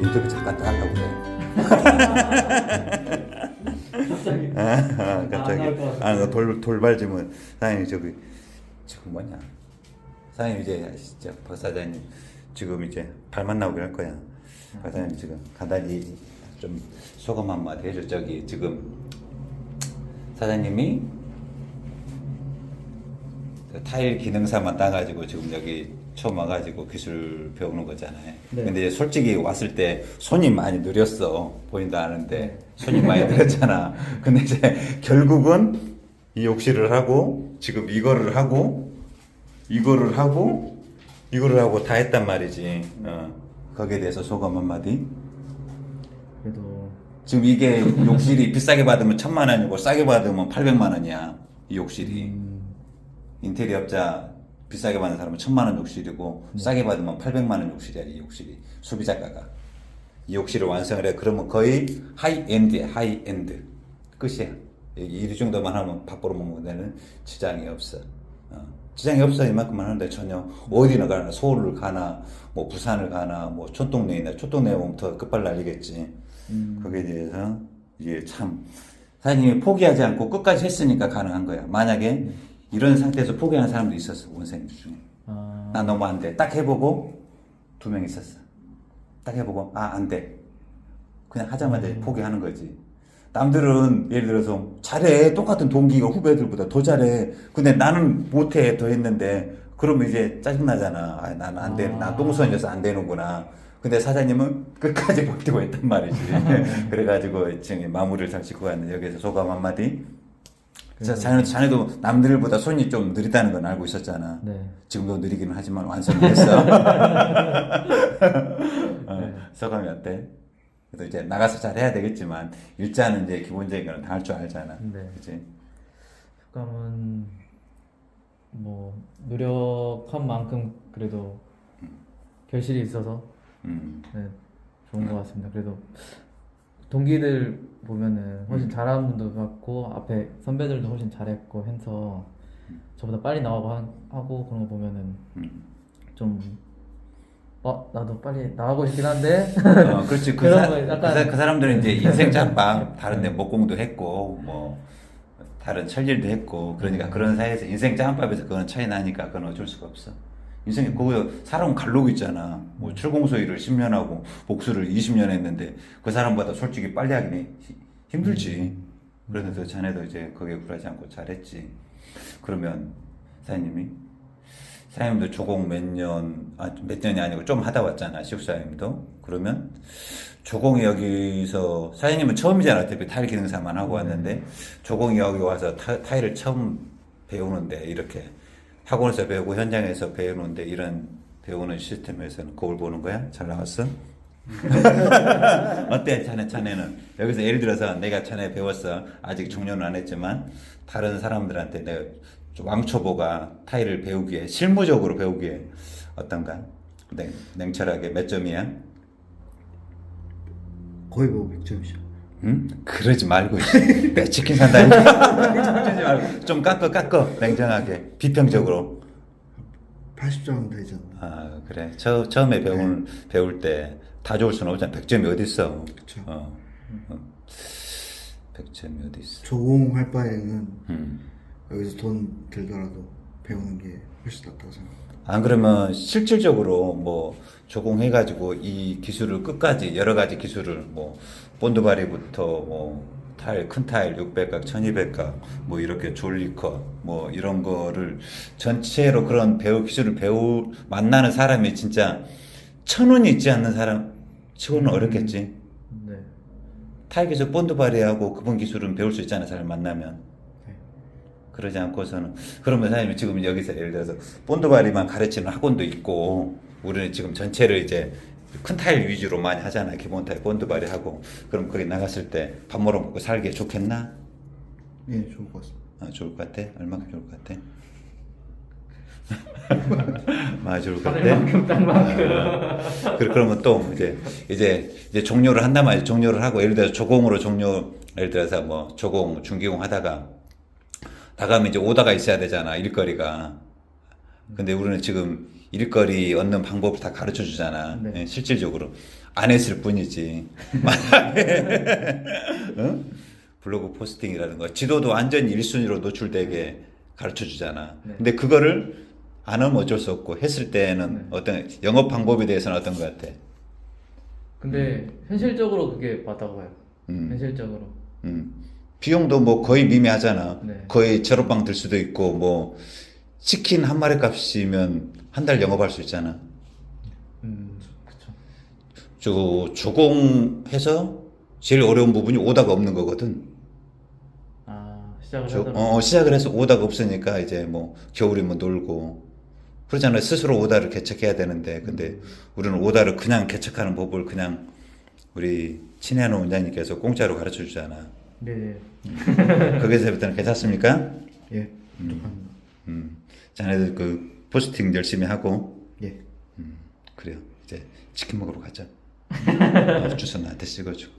인터뷰 잠깐 더 하려고 그래. 갑자기 아, 아, 갑자기. 아, 너 돌, 돌발지면 사장님 저기 지금 뭐냐? 사장님 이제 진짜 박 사장님 지금 이제 발 만 나오게 할 거야. 박 사장님 지금 간단히 좀 소감 한마디 해줘. 저기 지금 사장님이 저 타일 기능사만 따가지고 지금 여기 처음 와가지고 기술 배우는 거잖아요. 네. 근데 이제 솔직히 왔을 때 손이 많이 느렸어. 보인도 아는데 손이 많이 느렸잖아. 근데 이제 결국은 이 욕실을 하고 지금 이거를 하고 이거를 하고 이거를 하고 다 했단 말이지. 어. 거기에 대해서 소감 한마디. 그래도 지금 이게 욕실이 비싸게 받으면 천만 원이고 싸게 받으면 팔백만 원이야. 이 욕실이. 음, 인테리어 업자 비싸게 받는 사람은 천만 원 욕실이고 싸게 받으면 800만 원 욕실이야 이 욕실이. 소비자가가. 이 욕실을 완성을 해 그러면 거의 하이엔드야 하이엔드. 끝이야. 이- 이 정도만 하면 밥 벌어 먹는 데는 지장이 없어. 어. 지장이 없어 이만큼만 하는데 전혀 어디나 가나 서울을 가나 뭐 부산을 가나 뭐 촌동네에 있나 촌동네에 오면 더 끝발 날리겠지. 음, 거기에 대해서 이게 참. 사장님이 포기하지 않고 끝까지 했으니까 가능한 거야. 만약에 이런 상태에서 포기하는 사람도 있었어 원생님 중에. 아, 나 너무 안 돼. 딱 해보고 두 명 있었어. 딱 해보고 아 안 돼. 그냥 하자마자 포기하는 거지. 남들은 예를 들어서 잘해 똑같은 동기가 후배들보다 더 잘해. 근데 나는 못해 더 했는데 그러면 이제 짜증 나잖아. 아, 나는 안 돼. 나 똥손이어서 안 되는구나. 근데 사장님은 끝까지 버티고 했단 말이지. 그래가지고 지금 마무리를 잘 짓고 갔는데 여기서 소감 한마디. 자, 자네, 자네도 남들보다 손이 좀 느리다는 건 알고 있었잖아. 네. 지금도 느리기는 하지만 완성이 됐어. 어, 네. 소감이 어때? 그래도 이제 나가서 잘 해야 되겠지만 일자는 이제 기본적인 거는 다할줄 알잖아. 네. 그치? 효감은 뭐 노력한 만큼 그래도 결실이 있어서 음. 네, 좋은 것 같습니다. 그래도 동기들 보면은 훨씬 잘하는 분도 많고 앞에 선배들도 훨씬 잘했고 해서 저보다 빨리 나가고 한- 하고 그런 거 보면은 음. 좀 어, 나도 빨리 나가고 싶긴 한데 어, 그렇지. 그, 그런 사, 거 약간- 그, 사, 그 사람들은 이제 인생 짬밥 다른 데 목공도 했고, 뭐, 다른 철일도 했고, 그러니까 그런 사이에서 인생 짬밥에서 그건 차이 나니까 그건 어쩔 수가 없어. 인생이 그거 사람 갈로고 있잖아. 뭐 출공소 일을 10년 하고 복수를 20년 했는데 그 사람보다 솔직히 빨리 하긴 해. 히- 힘들지. 그래서 자네도 이제 거기에 굴하지 않고 잘했지. 그러면 사장님이 사장님도 조공 몇 년, 아, 몇 년이 아니고 좀 하다 왔잖아, 시국사장님도. 그러면 조공이 여기서, 사장님은 처음이잖아, 어차피 타일 기능사만 하고 왔는데, 조공이 여기 와서 타, 타일을 처음 배우는데, 이렇게 학원에서 배우고 현장에서 배우는데, 이런 배우는 시스템에서는 거울 보는 거야? 잘 나왔어? 어때, 자네, 자네는? 여기서 예를 들어서 내가 자네 배웠어. 아직 종료는 안 했지만, 다른 사람들한테 내가 좀 왕초보가 타일을 배우기에, 실무적으로 배우기에 어떤가? 냉, 냉철하게 몇 점이야? 거의 뭐 100점이죠. 응? 그러지 말고, 씨. 내 치킨 산다니까. 말고. 좀 깎어, 깎어. 냉정하게. 비평적으로. 80점 되지 않나. 아, 그래. 처, 처음에 배울, 배울 때 다 좋을 수는 없잖아. 100점이 어딨어. 그쵸. 어. 어. 100점이 어딨어. 조공할 바에는 음. 여기서 돈 들더라도 배우는 게 훨씬 낫다고 생각합니다. 안 그러면 실질적으로 뭐 조공해가지고 이 기술을 끝까지 여러 가지 기술을 뭐 본드바리부터 뭐 타일 큰 타일 600각, 1200각 뭐 이렇게 졸리컷 뭐 이런 거를 전체로 그런 배우 기술을 배우 만나는 사람이 진짜 천 원이 있지 않는 사람 치고는 어렵겠지. 네. 타일 기술 본드바리하고 그분 기술은 배울 수 있잖아 사람 만나면. 네. 그러지 않고서는 그러면 사장님 지금 여기서 예를 들어서 본드바리만 가르치는 학원도 있고 우리는 지금 전체를 이제 큰 타일 위주로 많이 하잖아 기본 타일 본드바리 하고 그럼 거기 나갔을 때 밥 먹어 먹고 살기에 좋겠나? 예, 좋을 것 같습니다. 아, 좋을 것 같아? 얼마큼 좋을 것 같아? 많이 좋을 것 같아? 만큼 딴 만큼. 그- 그러면 또 이제 이제 이제 종료를 한단 말이지 종료를 하고 예를 들어서 조공으로 종료 예를 들어서 뭐 조공 중기공 하다가 나가면 이제 오다가 있어야 되잖아 일거리가 근데 우리는 지금 일거리 얻는 방법을 다 가르쳐 주잖아. 네. 예, 실질적으로 안 했을 뿐이지. 만약에 응? 블로그 포스팅이라든가 지도도 완전 1순위로 노출되게 가르쳐 주잖아. 네. 근데 그거를 안 하면 어쩔 수 없고 했을 때는 네. 어떤 영업 방법에 대해서는 어떤 것 같아? 근데 현실적으로 그게 맞다고 봐요. 음. 현실적으로. 음. 비용도 뭐 거의 미미하잖아. 네. 거의 제로빵 들 수도 있고 뭐 치킨 한 마리 값이면 한 달 영업할 수 있잖아. 음, 그쵸. 저 조공해서 제일 어려운 부분이 오다가 없는 거거든. 아, 시작을 저, 하더라고요. 어, 시작을 해서 오다가 없으니까 이제 뭐 겨울이면 놀고 그러잖아요. 스스로 오다를 개척해야 되는데 근데 우리는 오다를 그냥 개척하는 법을 그냥 우리 친애하는 원장님께서 공짜로 가르쳐 주잖아. 네. 거기서부터는 괜찮습니까? 예, 부족합니다. 음, 자네들 그 포스팅 열심히 하고 예. 그래요. 이제 치킨 먹으러 가자. 어, 주소 나한테 찍어주고.